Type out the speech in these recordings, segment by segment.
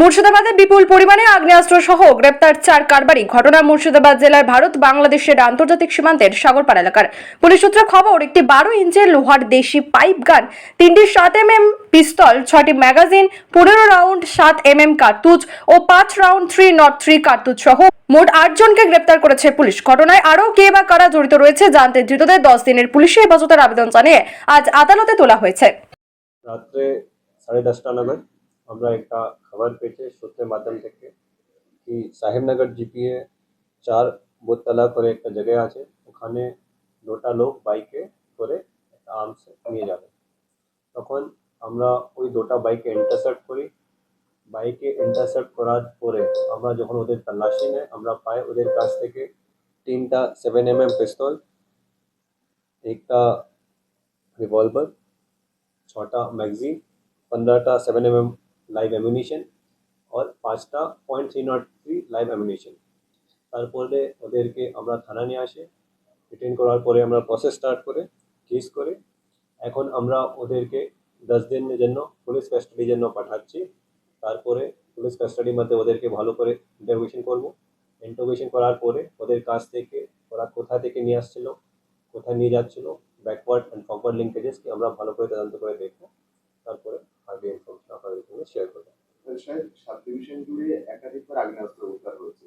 মুর্শিদাবাদে বিপুল পরিমাণে আগ্নেয়াস্ত্র সহ গ্রেপ্তার চার কারবারি। ঘটনা মুর্শিদাবাদ জেলার ভারত, বাংলাদেশের আন্তর্জাতিক সীমান্তের সাগরপাড়া এলাকার। পুলিশ সূত্রে খবর, একটি বারো ইঞ্চের লোহার দেশি পাইপ গান, তিনটি সাত এম এম পিস্তল ছটি ম্যাগাজিন, পনেরো রাউন্ড সাত এম এম কার্তুজ ও পাঁচ রাউন্ড থ্রি নট থ্রি কার্তুজ সহ মোট আটজনকে গ্রেপ্তার করেছে পুলিশ। ঘটনায় আরও কে বা কারা জড়িত রয়েছে জানতে ধৃতদের দশ দিনের পুলিশি হেফাজতের আবেদন জানিয়ে আজ আদালতে তোলা হয়েছে। রাত্রে সাড়ে দশটা আমরা একটা খবর পেয়েছি সূত্রের মাধ্যম থেকে কি সাহেবনগর জিপিএ চার বোতলা করে একটা জায়গা আছে। ওখানে দুটা লোক বাইকে করে আর্মস নিয়ে যাবে। তখন আমরা ওই দুটা বাইকে ইন্টারসেপ্ট করি। বাইকে ইন্টারসেপ্ট করার পরে আমরা যখন ওদের তল্লাশি নেই, আমরা পাই ওদের কাছ থেকে তিনটা সেভেন এম এম পিস্তল একটা রিভলভার ছটা ম্যাগজিন পনেরোটা seven M M live ammunition আর পাঁচটা point three naught three live ammunition তারপরে ওদেরকে আমরা থানা নিয়ে আসে রিটেন করার পরে আমরা প্রসেস স্টার্ট করে কেস করে। এখন আমরা ওদেরকে দশ দিনের জন্য পুলিশ কাস্টাডির জন্য পাঠাচ্ছি। তারপরে পুলিশ কাস্টাডির মধ্যে ওদেরকে ভালো করে ইন্টারভিউশন করব। ইন্টারভিউশন করার পরে ওদের কাছ থেকে, ওরা কোথা থেকে নিয়ে আসছিল, কোথায় নিয়ে যাচ্ছিল ব্যাকওয়ার্ড অ্যান্ড ফরওয়ার্ড লিঙ্কেজেসকে আমরা ভালো করে তদন্ত করে দেখব। তারপরে আগে ইনফরমেশন আপনাদের সঙ্গে শেয়ার করব সাহেব সাত ডিভিশন জুড়ে একাধিকবার আগ্নেয়াস্ত্র উদ্ধার হয়েছে।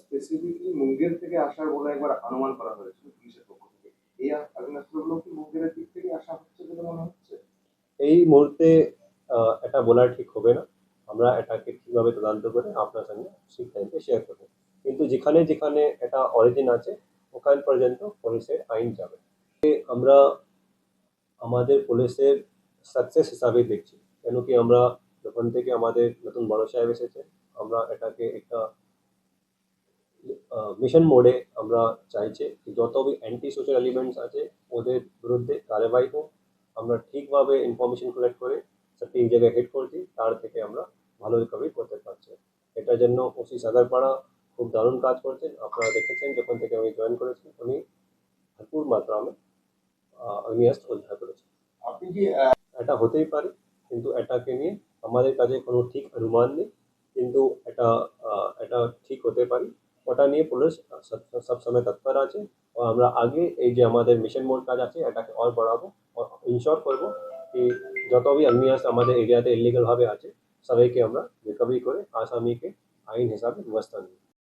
স্পেসিফিকলি মুঙ্গের থেকে আসার বলে একবার অনুমান করা হয়েছিল পুলিশের পক্ষ থেকে। এই আগ্নেয়াস্ত্রগুলো কি মুঙ্গেরের দিক থেকে আসা হচ্ছে বলে মনে হচ্ছে? এই মুহূর্তে এটা বলা ঠিক হবে না। আমরা এটাকে ঠিকভাবে তদন্ত করে আপনার সঙ্গে ঠিক টাইমে শেয়ার করব। কিন্তু যেখানে যেখানে এটা অরিজিন আছে ওখান পর্যন্ত পুলিশের আইন যাবে। আমরা আমাদের পুলিশের সাকসেস হিসাবে দেখছি। কেন কি আমরা যখন থেকে আমাদের নতুন বড় সাহেব এসেছে, আমরা এটাকে একটা মিশন মোডে আমরা চাইছি কি যত অ্যান্টি সোশ্যাল এলিমেন্টস আছে, ওদের বিরুদ্ধে কার্যবাহী হোক আমরা ঠিকভাবে ইনফরমেশন কালেক্ট করে সঠিক জায়গায় হিট করছি তার থেকে আমরা ভালো রিকভারি করতে পারছি। এটার জন্য ওসি সাগরপাড়া খুব দারুণ কাজ করছেন। আপনারা দেখেছেন, যখন থেকে আমি জয়েন করেছি, উনি ভরপুর মাত্রা में অগ্নিয়াস্ত্র উদ্ধার করেছেন আপনি কি এটা হতেই পারে, কিন্তু এটাকে নিয়ে আমাদের কাছে কোনো ঠিক অনুমান নেই, কিন্তু এটা এটা ঠিক হতে পারে। ওটা নিয়ে পুলিশ সবসময় তৎপর আছে। ও আমরা আগে এই যে আমাদের মিশন মোড কাজ আছে, এটাকে অল বাড়াবো ইনশোর করব কি যত বি আগ্নেয়াস্ত্র আমাদের এরিয়াতে ইলিগাল ভাবে আছে, সবাইকে আমরা রিকভারি করে আসামিকে আইন হিসাবে ব্যবস্থা নিই